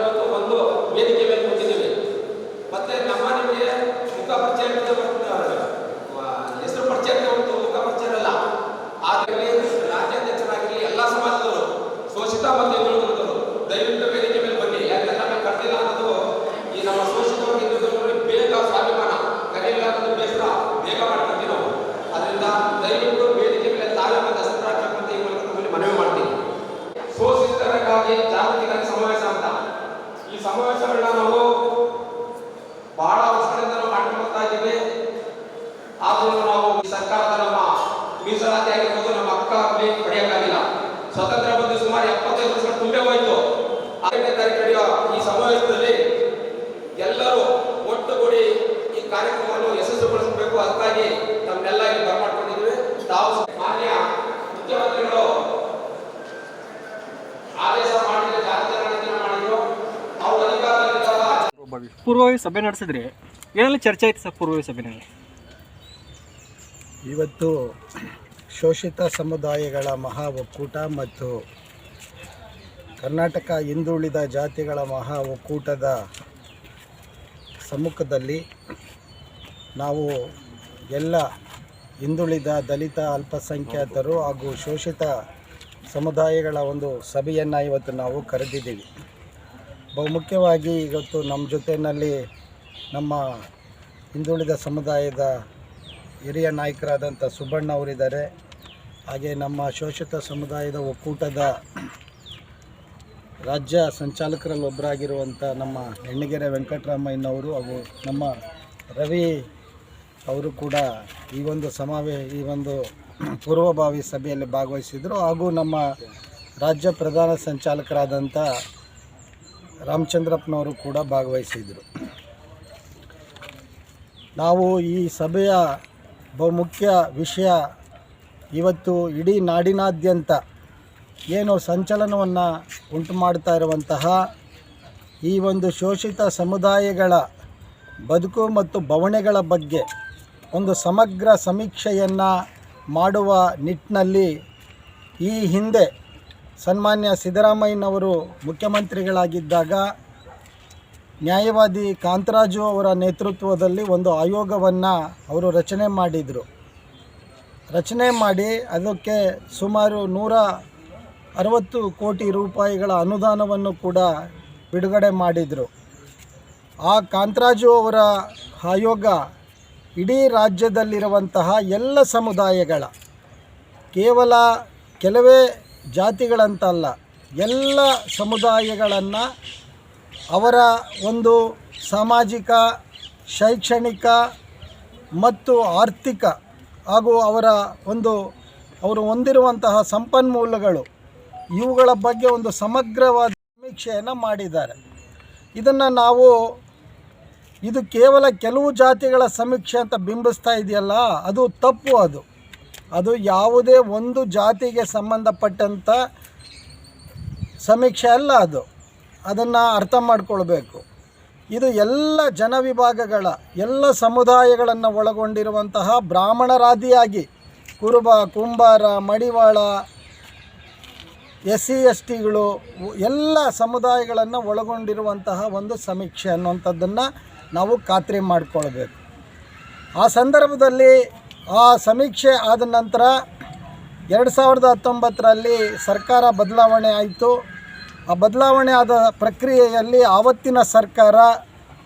ಇವತ್ತು ಒಂದು ವೇದಿಕೆ ಮೇಲೆ ಕೂತಿದ್ದೀವಿ. ಮತ್ತೆ ನಮ್ಮ ನಿಮಗೆ ಮುಖ ಪರಿಚಯ ಹೆಸರು ಪರಿಚಯ ಹೊರತು ಮುಖ ಪರಿಚಯ ಅಲ್ಲ. ಆದರೆ ರಾಜ್ಯಾಧ್ಯಕ್ಷರಾಗಲಿ ಎಲ್ಲ ಸಮಾಜದವರು, ಶೋಷಿತ ಮತ್ತು ಹಿಂದುಳಿದವರು ದಯವಿಟ್ಟು ವೇದಿಕೆ ಮೇಲೆ ಬನ್ನಿ. ಯಾಕಂದ್ರೆ ನಮಗೆ ಕಟ್ಟಿಲ್ಲ ಅನ್ನೋದು ಈ ನಮ್ಮ ಶೋಷಿತ ಹಿಂದುಳಿದವರು ಬೇಗ ಸ್ವಾಭಿಮಾನ. ಕರೆಯಿಲ್ಲ ಅನ್ನೋದು ಬೇಸರ, ಬೇಗ ಮಾಡ್ತೀವಿ ನಾವು. ಅದರಿಂದ ದಯವಿಟ್ಟು ವೇದಿಕೆ ಮೇಲೆ ತಾವೇ ದಸರಾ ಮೂಲಕ ತಮ್ಮಲ್ಲಿ ಮನವಿ ಮಾಡ್ತೀನಿ. ಶೋಷಿತರಿಗಾಗಿ ಜಾಗೃತಿಗಾಗಿ ಈ ಸಮಾವೇಶಗಳನ್ನ ನಾವು ಬಹಳ ವರ್ಷಗಳಿಂದ ಮಾಡಿಕೊಳ್ತಾ ಬರ್ತಾ ಇದ್ದೀವಿ. ಆದ್ರೂ ನಾವು ಈ ಸರ್ಕಾರದ ನಮ್ಮ ಮೀಸಲಾತಿ ಆಗಿರ್ಬೋದು ನಮ್ಮ ಅಕ್ಕ ಆಗ್ಲಿ ಪಡೆಯಕ್ಕಾಗಿಲ್ಲ. ಸ್ವತಂತ್ರ ಬಂದು ಸುಮಾರು ಎಪ್ಪತ್ತೈದು ವರ್ಷಗಳು ತುಂಬೆ ಹೋಯ್ತು. ಆರನೇ ತಾರೀಕು ನಡೆಯುವ ಈ ಸಮಾವೇಶದಲ್ಲಿ ಎಲ್ಲರೂ ಒಟ್ಟುಗೂಡಿ ಈ ಕಾರ್ಯಕ್ರಮವನ್ನು ಯಶಸ್ವಿಗೊಳಿಸಬೇಕು ಅದಕ್ಕಾಗಿ ತಮ್ಮನ್ನೆಲ್ಲ ಇಲ್ಲಿ ಬರಮಾಡ್ಕೊಂಡಿದ್ದೀವಿ ತಾವು ಮಾನ್ಯ ಮುಖ್ಯಮಂತ್ರಿಗಳು ಆದೇಶ ಮಾಡಿದ್ರೆ ಜಾತಿ ಜನಗಣತಿನ ಮಾಡಿದ್ರು ಅವರು ಅಧಿಕಾರದಲ್ಲಿದ್ದಾಗ ಪೂರ್ವಭಾವಿ ಸಭೆ ನಡೆಸಿದ್ರಿ ಏನೆಲ್ಲ ಚರ್ಚೆ ಆಯ್ತು ಸರ್ ಪೂರ್ವಭಾವಿ ಸಭೆನಲ್ಲಿ? ಇವತ್ತು ಶೋಷಿತ ಸಮುದಾಯಗಳ ಮಹಾ ಒಕ್ಕೂಟ ಮತ್ತು ಕರ್ನಾಟಕ ಹಿಂದುಳಿದ ಜಾತಿಗಳ ಮಹಾ ಒಕ್ಕೂಟದ ಸಮ್ಮುಖದಲ್ಲಿ ನಾವು ಎಲ್ಲ ಹಿಂದುಳಿದ ದಲಿತ ಅಲ್ಪಸಂಖ್ಯಾತರು ಹಾಗೂ ಶೋಷಿತ ಸಮುದಾಯಗಳ ಒಂದು ಸಭೆಯನ್ನು ಇವತ್ತು ನಾವು ಕರೆದಿದ್ದೀವಿ. ಬಹುಮುಖ್ಯವಾಗಿ ಇವತ್ತು ನಮ್ಮ ಜೊತೆಯಲ್ಲಿ ನಮ್ಮ ಹಿಂದುಳಿದ ಸಮುದಾಯದ ಹಿರಿಯ ನಾಯಕರಾದಂಥ ಸುಬ್ಬಣ್ಣ ಅವರಿದ್ದಾರೆ. ಹಾಗೆ ನಮ್ಮ ಶೋಷಿತ ಸಮುದಾಯದ ಒಕ್ಕೂಟದ ರಾಜ್ಯ ಸಂಚಾಲಕರಲ್ಲಿ ಒಬ್ಬರಾಗಿರುವಂಥ ನಮ್ಮ ಹೆಣ್ಣಿಗೆರೆ ವೆಂಕಟರಾಮಯ್ಯನವರು ಹಾಗೂ ನಮ್ಮ ರವಿ ಅವರು ಕೂಡ ಈ ಒಂದು ಸಮಾವೇ ಈ ಒಂದು ಪೂರ್ವಭಾವಿ ಸಭೆಯಲ್ಲಿ ಭಾಗವಹಿಸಿದರು. ಹಾಗೂ ನಮ್ಮ ರಾಜ್ಯ ಪ್ರಧಾನ ಸಂಚಾಲಕರಾದಂಥ ರಾಮಚಂದ್ರಪ್ಪನವರು ಕೂಡ ಭಾಗವಹಿಸಿದರು ನಾವು ಈ ಸಭೆಯ ಬಹುಮುಖ್ಯ ವಿಷಯ ಇವತ್ತು ಇಡೀ ನಾಡಿನಾದ್ಯಂತ ಏನು ಸಂಚಲನವನ್ನು ಉಂಟು ಮಾಡ್ತಾ ಇರುವಂತಹ ಈ ಒಂದು ಶೋಷಿತ ಸಮುದಾಯಗಳ ಬದುಕು ಮತ್ತು ಬವಣೆಗಳ ಬಗ್ಗೆ ಒಂದು ಸಮಗ್ರ ಸಮೀಕ್ಷೆಯನ್ನು ಮಾಡುವ ನಿಟ್ಟಿನಲ್ಲಿ ಈ ಹಿಂದೆ ಸನ್ಮಾನ್ಯ ಸಿದ್ದರಾಮಯ್ಯನವರು ಮುಖ್ಯಮಂತ್ರಿಗಳಾಗಿದ್ದಾಗ ನ್ಯಾಯವಾದಿ ಕಾಂತರಾಜು ಅವರ ನೇತೃತ್ವದಲ್ಲಿ ಒಂದು ಆಯೋಗವನ್ನು ಅವರು ರಚನೆ ಮಾಡಿದರು. ರಚನೆ ಮಾಡಿ ಅದಕ್ಕೆ ಸುಮಾರು ನೂರ ಅರವತ್ತು ಕೋಟಿ ರೂಪಾಯಿಗಳ ಅನುದಾನವನ್ನು ಕೂಡ ಬಿಡುಗಡೆ ಮಾಡಿದರು. ಆ ಕಾಂತರಾಜು ಅವರ ಆಯೋಗ ಇಡೀ ರಾಜ್ಯದಲ್ಲಿರುವಂತಹ ಎಲ್ಲ ಸಮುದಾಯಗಳ ಕೇವಲ ಕೆಲವೇ ಜಾತಿಗಳಂತಲ್ಲ, ಎಲ್ಲ ಸಮುದಾಯಗಳನ್ನು ಅವರ ಒಂದು ಸಾಮಾಜಿಕ, ಶೈಕ್ಷಣಿಕ ಮತ್ತು ಆರ್ಥಿಕ ಹಾಗೂ ಅವರ ಒಂದು, ಅವರು ಹೊಂದಿರುವಂತಹ ಸಂಪನ್ಮೂಲಗಳು ಇವುಗಳ ಬಗ್ಗೆ ಒಂದು ಸಮಗ್ರವಾದ ಸಮೀಕ್ಷೆಯನ್ನು ಮಾಡಿದ್ದಾರೆ. ಇದನ್ನು ನಾವು, ಇದು ಕೇವಲ ಕೆಲವು ಜಾತಿಗಳ ಸಮೀಕ್ಷೆ ಅಂತ ಬಿಂಬಿಸ್ತಾ ಇದೆಯಲ್ಲ, ಅದು ತಪ್ಪು ಅದು. ಅದು ಯಾವುದೇ ಒಂದು ಜಾತಿಗೆ ಸಂಬಂಧಪಟ್ಟಂಥ ಸಮೀಕ್ಷೆ ಅಲ್ಲ ಅದು. ಅದನ್ನು ಅರ್ಥ ಮಾಡಿಕೊಳ್ಬೇಕು. ಇದು ಎಲ್ಲ ಜನವಿಭಾಗಗಳ ಎಲ್ಲ ಸಮುದಾಯಗಳನ್ನು ಒಳಗೊಂಡಿರುವಂತಹ ಬ್ರಾಹ್ಮಣರಾದಿಯಾಗಿ Kuruba, Kumbara, Madivala S C S ಟಿಗಳು ಎಲ್ಲ ಸಮುದಾಯಗಳನ್ನು ಒಳಗೊಂಡಿರುವಂತಹ ಒಂದು ಸಮೀಕ್ಷೆ ಅನ್ನುವಂಥದ್ದನ್ನು ನಾವು ಖಾತ್ರಿ ಮಾಡಿಕೊಳ್ಬೇಕು. ಆ ಸಂದರ್ಭದಲ್ಲಿ ಆ ಸಮೀಕ್ಷೆ ಆದ ನಂತರ ಎರಡು ಸಾವಿರದ ಹತ್ತೊಂಬತ್ತರಲ್ಲಿ ಸರ್ಕಾರ ಬದಲಾವಣೆ ಆಯಿತು. ಆ ಬದಲಾವಣೆ ಆದ ಪ್ರಕ್ರಿಯೆಯಲ್ಲಿ ಆವತ್ತಿನ ಸರ್ಕಾರ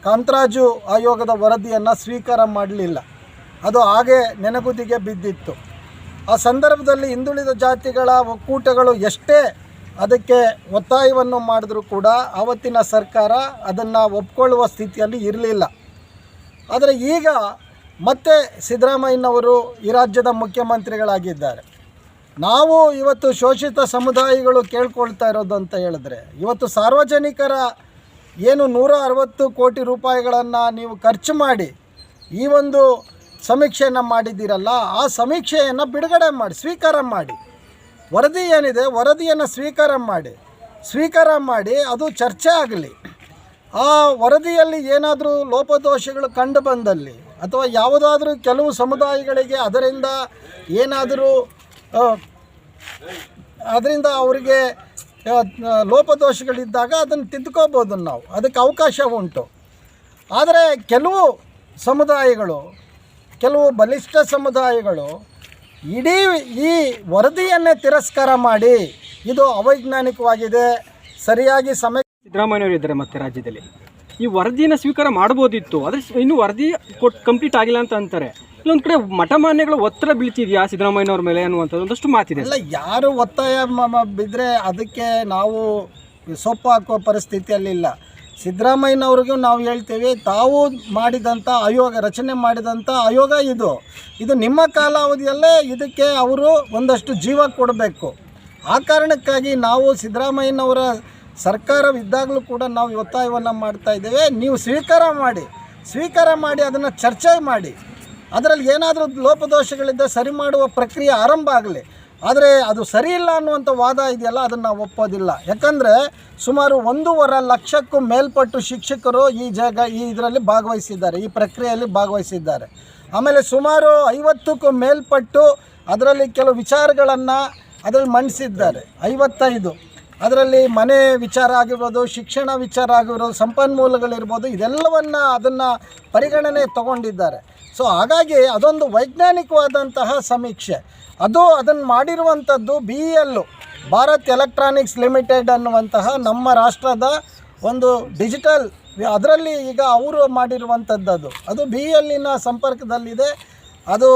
ಕಾಂತರಾಜು ಆಯೋಗದ ವರದಿಯನ್ನು ಸ್ವೀಕಾರ ಮಾಡಲಿಲ್ಲ. ಅದು ಹಾಗೆ ನೆನಗುದಿಗೆ ಬಿದ್ದಿತ್ತು. ಆ ಸಂದರ್ಭದಲ್ಲಿ ಹಿಂದುಳಿದ ಜಾತಿಗಳ ಒಕ್ಕೂಟಗಳು ಎಷ್ಟೇ ಅದಕ್ಕೆ ಒತ್ತಾಯವನ್ನು ಮಾಡಿದ್ರೂ ಕೂಡ ಆವತ್ತಿನ ಸರ್ಕಾರ ಅದನ್ನು ಒಪ್ಕೊಳ್ಳುವ ಸ್ಥಿತಿಯಲ್ಲಿ ಇರಲಿಲ್ಲ. ಆದರೆ ಈಗ ಮತ್ತೆ ಸಿದ್ದರಾಮಯ್ಯನವರು ಈ ರಾಜ್ಯದ ಮುಖ್ಯಮಂತ್ರಿಗಳಾಗಿದ್ದಾರೆ. ನಾವು ಇವತ್ತು ಶೋಷಿತ ಸಮುದಾಯಗಳು ಕೇಳ್ಕೊಳ್ತಾ ಇರೋದು ಅಂತ ಹೇಳಿದ್ರೆ, ಇವತ್ತು ಸಾರ್ವಜನಿಕರ ಏನು ನೂರ ಅರವತ್ತು ಕೋಟಿ ರೂಪಾಯಿಗಳನ್ನು ನೀವು ಖರ್ಚು ಮಾಡಿ ಈ ಒಂದು ಸಮೀಕ್ಷೆಯನ್ನು ಮಾಡಿದ್ದೀರಲ್ಲ, ಆ ಸಮೀಕ್ಷೆಯನ್ನು ಬಿಡುಗಡೆ ಮಾಡಿ, ಸ್ವೀಕಾರ ಮಾಡಿ. ವರದಿ ಏನಿದೆ, ವರದಿಯನ್ನು ಸ್ವೀಕಾರ ಮಾಡಿ ಸ್ವೀಕಾರ ಮಾಡಿ ಅದು ಚರ್ಚೆ ಆಗಲಿ. ಆ ವರದಿಯಲ್ಲಿ ಏನಾದರೂ ಲೋಪದೋಷಗಳು ಕಂಡು ಬಂದಲ್ಲಿ ಅಥವಾ ಯಾವುದಾದ್ರೂ ಕೆಲವು ಸಮುದಾಯಗಳಿಗೆ ಅದರಿಂದ ಏನಾದರೂ ಅದರಿಂದ ಅವರಿಗೆ ಲೋಪದೋಷಗಳಿದ್ದಾಗ ಅದನ್ನು ತಿದ್ದುಕೋಬೋದು ನಾವು. ಅದಕ್ಕೆ ಅವಕಾಶ ಉಂಟು. ಆದರೆ ಕೆಲವು ಸಮುದಾಯಗಳು, ಕೆಲವು ಬಲಿಷ್ಠ ಸಮುದಾಯಗಳು ಇಡೀ ಈ ವರದಿಯನ್ನೇ ತಿರಸ್ಕಾರ ಮಾಡಿ, ಇದು ಅವೈಜ್ಞಾನಿಕವಾಗಿದೆ, ಸರಿಯಾಗಿ ಸಮಯ ಸಿದ್ದರಾಮಯ್ಯವರು ಇದ್ದಾರೆ ಮತ್ತೆ ರಾಜ್ಯದಲ್ಲಿ. ಈ ವರದಿನ ಸ್ವೀಕಾರ ಮಾಡ್ಬೋದಿತ್ತು. ಆದರೆ ಇನ್ನು ವರದಿ ಕೊಟ್ಟು ಕಂಪ್ಲೀಟ್ ಆಗಿಲ್ಲ ಅಂತ ಅಂತಾರೆ. ಇಲ್ಲೊಂದು ಕಡೆ ಮಠಮಾನ್ಯಗಳು ಒತ್ತಡ ಬೀಳ್ತಿದ್ಯಾ ಸಿದ್ದರಾಮಯ್ಯನವ್ರ ಮೇಲೆ ಅನ್ನುವಂಥದ್ದು ಒಂದಷ್ಟು ಮಾತಿದೆ. ಅಲ್ಲ, ಯಾರು ಒತ್ತಾಯ ಬಿದ್ದರೆ ಅದಕ್ಕೆ ನಾವು ಸೊಪ್ಪು ಹಾಕುವ ಪರಿಸ್ಥಿತಿಯಲ್ಲಿಲ್ಲ ಸಿದ್ದರಾಮಯ್ಯನವ್ರಿಗೂ ನಾವು ಹೇಳ್ತೇವೆ, ತಾವು ಮಾಡಿದಂಥ ಆಯೋಗ, ರಚನೆ ಮಾಡಿದಂಥ ಆಯೋಗ ಇದು. ಇದು ನಿಮ್ಮ ಕಾಲಾವಧಿಯಲ್ಲೇ ಇದಕ್ಕೆ ಅವರು ಒಂದಷ್ಟು ಜೀವ ಕೊಡಬೇಕು. ಆ ಕಾರಣಕ್ಕಾಗಿ ನಾವು ಸಿದ್ದರಾಮಯ್ಯನವರ ಸರ್ಕಾರವಿದ್ದಾಗಲೂ ಕೂಡ ನಾವು ಒತ್ತಾಯವನ್ನು ಮಾಡ್ತಾ ಇದ್ದೇವೆ. ನೀವು ಸ್ವೀಕಾರ ಮಾಡಿ ಸ್ವೀಕಾರ ಮಾಡಿ ಅದನ್ನು ಚರ್ಚೆ ಮಾಡಿ. ಅದರಲ್ಲಿ ಏನಾದರೂ ಲೋಪದೋಷಗಳಿದ್ದ ಸರಿ ಮಾಡುವ ಪ್ರಕ್ರಿಯೆ ಆರಂಭ ಆಗಲಿ. ಆದರೆ ಅದು ಸರಿ ಇಲ್ಲ ಅನ್ನುವಂಥ ವಾದ ಇದೆಯಲ್ಲ, ಅದನ್ನು ನಾವು ಒಪ್ಪೋದಿಲ್ಲ. ಯಾಕಂದರೆ ಸುಮಾರು ಒಂದೂವರೆ ಲಕ್ಷಕ್ಕೂ ಮೇಲ್ಪಟ್ಟು ಶಿಕ್ಷಕರು ಈ ಜಾಗ, ಈ ಇದರಲ್ಲಿ ಭಾಗವಹಿಸಿದ್ದಾರೆ, ಈ ಪ್ರಕ್ರಿಯೆಯಲ್ಲಿ ಭಾಗವಹಿಸಿದ್ದಾರೆ. ಆಮೇಲೆ ಸುಮಾರು ಐವತ್ತಕ್ಕೂ ಮೇಲ್ಪಟ್ಟು ಅದರಲ್ಲಿ ಕೆಲವು ವಿಚಾರಗಳನ್ನು ಅದರಲ್ಲಿ ಮಂಡಿಸಿದ್ದಾರೆ. ಐವತ್ತೈದು. ಅದರಲ್ಲಿ ಮನೆ ವಿಚಾರ ಆಗಿರ್ಬೋದು, ಶಿಕ್ಷಣ ವಿಚಾರ ಆಗಿರ್ಬೋದು, ಸಂಪನ್ಮೂಲಗಳಿರ್ಬೋದು, ಇದೆಲ್ಲವನ್ನು ಅದನ್ನು ಪರಿಗಣನೆ ತಗೊಂಡಿದ್ದಾರೆ. ಸೊ ಹಾಗಾಗಿ ಅದೊಂದು ವೈಜ್ಞಾನಿಕವಾದಂತಹ ಸಮೀಕ್ಷೆ. ಅದು ಅದನ್ನು ಮಾಡಿರುವಂಥದ್ದು ಬಿ ಎಲ್ಲು ಭಾರತ್ ಎಲೆಕ್ಟ್ರಾನಿಕ್ಸ್ ಲಿಮಿಟೆಡ್ ಅನ್ನುವಂತಹ ನಮ್ಮ ರಾಷ್ಟ್ರದ ಒಂದು ಡಿಜಿಟಲ್, ಅದರಲ್ಲಿ ಈಗ ಅವರು ಮಾಡಿರುವಂಥದ್ದು ಅದು. ಅದು ಬಿ ಎಲ್ಲಿನ ಸಂಪರ್ಕದಲ್ಲಿದೆ. ಅದು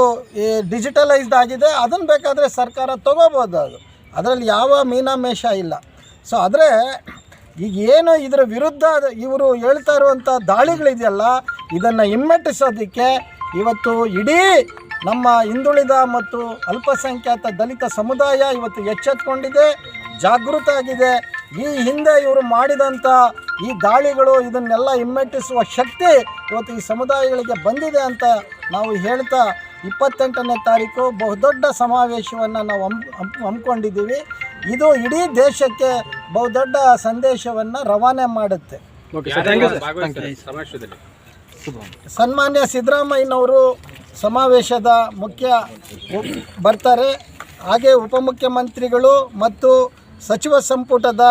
ಈ ಡಿಜಿಟಲೈಸ್ಡ್ ಆಗಿದೆ. ಅದನ್ನು ಬೇಕಾದರೆ ಸರ್ಕಾರ ತಗೋಬೋದು ಅದು. ಅದರಲ್ಲಿ ಯಾವ ಮೀನಾಮೇಷ ಇಲ್ಲ. ಸೊ ಆದರೆ ಈಗ ಏನು ಇದರ ವಿರುದ್ಧ ಇವರು ಹೇಳ್ತಾ ಇರುವಂಥ ದಾಳಿಗಳಿದೆಯಲ್ಲ, ಇದನ್ನು ಹಿಮ್ಮೆಟ್ಟಿಸೋದಕ್ಕೆ ಇವತ್ತು ಇಡೀ ನಮ್ಮ ಹಿಂದುಳಿದ ಮತ್ತು ಅಲ್ಪಸಂಖ್ಯಾತ ದಲಿತ ಸಮುದಾಯ ಇವತ್ತು ಎಚ್ಚೆತ್ಕೊಂಡಿದೆ, ಜಾಗೃತ ಆಗಿದೆ. ಈ ಹಿಂದೆ ಇವರು ಮಾಡಿದಂಥ ಈ ದಾಳಿಗಳು, ಇದನ್ನೆಲ್ಲ ಹಿಮ್ಮೆಟ್ಟಿಸುವ ಶಕ್ತಿ ಇವತ್ತು ಈ ಸಮುದಾಯಗಳಿಗೆ ಬಂದಿದೆ ಅಂತ ನಾವು ಹೇಳ್ತಾ ಇಪ್ಪತ್ತೆಂಟನೇ ತಾರೀಕು ಬಹುದೊಡ್ಡ ಸಮಾವೇಶವನ್ನು ನಾವು ಹಮ್ ಹಮ್- ಹಮ್ಮಿಕೊಂಡಿದ್ದೀವಿ. ಇದು ಇಡೀ ದೇಶಕ್ಕೆ ಬಹುದೊಡ್ಡ ಸಂದೇಶವನ್ನು ರವಾನೆ ಮಾಡುತ್ತೆ. Okay sir thank you sir thank you ಸಮಾವೇಶದಲ್ಲಿ? ಸನ್ಮಾನ್ಯ ಸಿದ್ದರಾಮಯ್ಯನವರು ಸಮಾವೇಶದ ಮುಖ್ಯ ಬರ್ತಾರೆ. ಹಾಗೆ ಉಪಮುಖ್ಯಮಂತ್ರಿಗಳು ಮತ್ತು ಸಚಿವ ಸಂಪುಟದ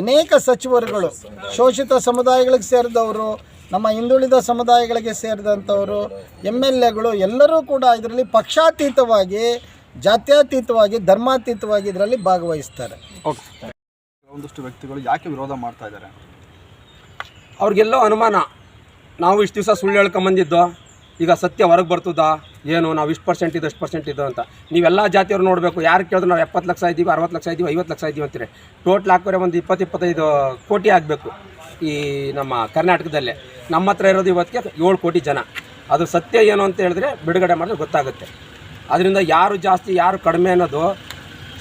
ಅನೇಕ ಸಚಿವರುಗಳು ಶೋಷಿತ ಸಮುದಾಯಗಳಿಗೆ ಸೇರಿದವರು ನಮ್ಮ ಹಿಂದುಳಿದ ಸಮುದಾಯಗಳಿಗೆ ಸೇರಿದಂಥವರು ಎಂ ಎಲ್ ಎಗಳು ಎಲ್ಲರೂ ಕೂಡ ಇದರಲ್ಲಿ ಪಕ್ಷಾತೀತವಾಗಿ ಜಾತ್ಯತೀತವಾಗಿ, ಧರ್ಮಾತೀತವಾಗಿ ಇದರಲ್ಲಿ ಭಾಗವಹಿಸ್ತಾರೆ. ಓಕೆ ಒಂದಷ್ಟು ವ್ಯಕ್ತಿಗಳು ಯಾಕೆ ವಿರೋಧ ಮಾಡ್ತಾ ಇದ್ದಾರೆ? ಅವ್ರಿಗೆಲ್ಲೋ ಅನುಮಾನ, ನಾವು ಇಷ್ಟು ದಿವಸ ಸುಳ್ಳು ಹೇಳ್ಕೊಂಬಂದಿದ್ದು ಈಗ ಸತ್ಯ ಹೊರಗೆ ಬರ್ತದಾ, ಏನು ನಾವು ಇಷ್ಟು ಪರ್ಸೆಂಟ್ ಇದು ಅಷ್ಟು ಪರ್ಸೆಂಟ್ ಇದು ಅಂತ. ನೀವೆಲ್ಲ ಜಾತಿಯವ್ರು ನೋಡಬೇಕು, ಯಾರು ಕೇಳಿದ್ರು ನಾವು ಎಪ್ಪತ್ತು ಲಕ್ಷ ಇದ್ದೀವಿ ಅರವತ್ತು ಲಕ್ಷ ಇದ್ದೀವಿ ಐವತ್ತು ಲಕ್ಷ ಇದ್ದೀವಿ ಅಂತೀರಿ. ಟೋಟ್ಲ್ ಹಾಕೋರೆ ಒಂದು ಇಪ್ಪತ್ತು, ಇಪ್ಪತ್ತೈದು ಕೋಟಿ ಆಗಬೇಕು ಈ ನಮ್ಮ ಕರ್ನಾಟಕದಲ್ಲೇ. ನಮ್ಮ ಹತ್ರ ಇರೋದು ಇವತ್ತಿಗೆ ಏಳು ಕೋಟಿ ಜನ. ಅದು ಸತ್ಯ ಏನು ಅಂತ ಹೇಳಿದ್ರೆ ಬಿಡುಗಡೆ ಮಾಡಿದ್ರೆ ಗೊತ್ತಾಗುತ್ತೆ. ಅದರಿಂದ ಯಾರು ಜಾಸ್ತಿ, ಯಾರು ಕಡಿಮೆ ಅನ್ನೋದು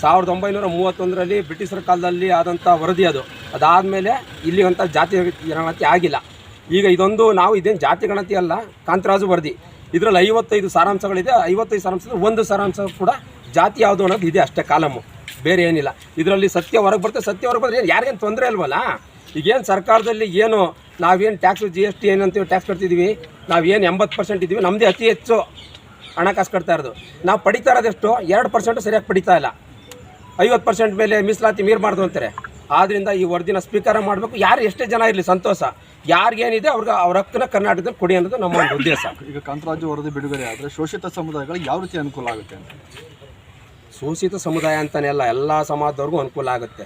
ಸಾವಿರದ ಒಂಬೈನೂರ ಮೂವತ್ತೊಂದರಲ್ಲಿ ಬ್ರಿಟಿಷರ ಕಾಲದಲ್ಲಿ ಆದಂಥ ವರದಿ ಅದು. ಅದಾದಮೇಲೆ ಇಲ್ಲಿ ಅಂತ ಜಾತಿ ಗಣತಿ ಆಗಿಲ್ಲ. ಈಗ ಇದೊಂದು ನಾವು ಇದೇನು ಜಾತಿ ಗಣತಿ ಅಲ್ಲ, ಕಾಂತರಾಜು ವರದಿ. ಇದರಲ್ಲಿ ಐವತ್ತೈದು ಸಾರಾಂಶಗಳಿದೆ, ಐವತ್ತೈದು ಸಾರಾಂಶದಲ್ಲಿ ಒಂದು ಸಾರಾಂಶ ಕೂಡ ಜಾತಿ ಯಾವುದು ಅನ್ನೋದು ಇದೆ ಅಷ್ಟೇ ಕಾಲಮ್ಮು ಬೇರೆ ಏನಿಲ್ಲ. ಇದರಲ್ಲಿ ಸತ್ಯ ಹೊರಗೆ ಬರ್ತದೆ ಸತ್ಯ ಹೊರಗೆ ಬಂದರೆ ಯಾರಿಗೇನು ತೊಂದರೆ ಇಲ್ವಲ್ಲ? ಈಗೇನು ಸರ್ಕಾರದಲ್ಲಿ ಏನು ನಾವೇನು ಟ್ಯಾಕ್ಸು ಜಿ ಎಸ್ ಟಿ ಏನಂತೀವಿ ಟ್ಯಾಕ್ಸ್ ಕಟ್ತಿದ್ದೀವಿ ನಾವೇನು ಎಂಬತ್ತು ಪರ್ಸೆಂಟ್ ಇದ್ದೀವಿ ನಮ್ಮದೇ ಅತಿ ಹೆಚ್ಚು. ಹಣಕಾಸು ಕಟ್ತಾ ಇರೋದು. ನಾವು ಪಡಿತಾ ಇರೋದಷ್ಟು? ಎರಡು ಪರ್ಸೆಂಟು ಸರಿಯಾಗಿ ಪಡಿತಾ ಇಲ್ಲ. ಐವತ್ತು ಪರ್ಸೆಂಟ್ ಮೇಲೆ ಮೀಸಲಾತಿ ಮೀರಬಾರ್ದು ಅಂತಾರೆ. ಆದ್ದರಿಂದ ಈ ವರದಿನ ಸ್ವೀಕಾರ ಮಾಡಬೇಕು. ಯಾರು ಎಷ್ಟೇ ಜನ ಇರಲಿ ಸಂತೋಷ. ಯಾರಿಗೇನಿದೆ ಅವ್ರಿಗೆ ಅವ್ರ ಹಕ್ಕನ್ನ ಕರ್ನಾಟಕದಲ್ಲಿ ಕೊಡಿ ಅನ್ನೋದು ನಮ್ಮ ಒಂದು ಉದ್ದೇಶ. ಈಗ ಕಾಂತರಾಜು ವರದಿ ಬಿಡುಗಡೆ ಆದರೆ ಶೋಷಿತ ಸಮುದಾಯಗಳಿಗೆ ಯಾವ ರೀತಿ ಅನುಕೂಲ ಆಗುತ್ತೆ ಅಂತ? ಶೋಷಿತ ಸಮುದಾಯ ಅಂತಲೇ ಅಲ್ಲ ಎಲ್ಲ ಸಮಾಜದವ್ರಿಗೂ ಅನುಕೂಲ ಆಗುತ್ತೆ.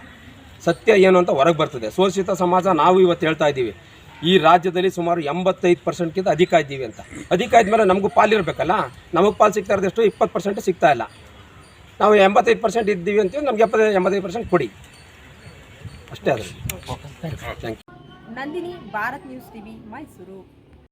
ಸತ್ಯ ಏನು ಅಂತ ಹೊರಗೆ ಬರ್ತದೆ. ಶೋಷಿತ ಸಮಾಜ ನಾವು ಇವತ್ತು ಹೇಳ್ತಾ ಇದ್ದೀವಿ. ಈ ರಾಜ್ಯದಲ್ಲಿ ಸುಮಾರು ಎಂಬತ್ತೈದು ಪರ್ಸೆಂಟ್ಗಿಂತ ಅಧಿಕ ಇದ್ದೀವಿ ಅಂತ. ಅಧಿಕ ಇದ್ಮೇಲೆ ನಮಗೂ ಪಾಲಿರಬೇಕಲ್ಲ ನಮಗೆ ಪಾಲು ಸಿಗ್ತಾ ಇರೋದಷ್ಟು? ಇಪ್ಪತ್ತು ಪರ್ಸೆಂಟ್ ಸಿಗ್ತಾ ಇಲ್ಲ. ನಾವು ಎಂಬತ್ತೈದು ಪರ್ಸೆಂಟ್ ಇದ್ದೀವಿ ಅಂತೀವಿ, ನಮ್ಗೆ ಎಪ್ಪತ್ತೈದು, ಎಂಬತ್ತೈದು ಪರ್ಸೆಂಟ್ ಕೊಡಿ. ಅಷ್ಟೇ ಅದು thank you Nandini, Bharat news TV, Mysuru.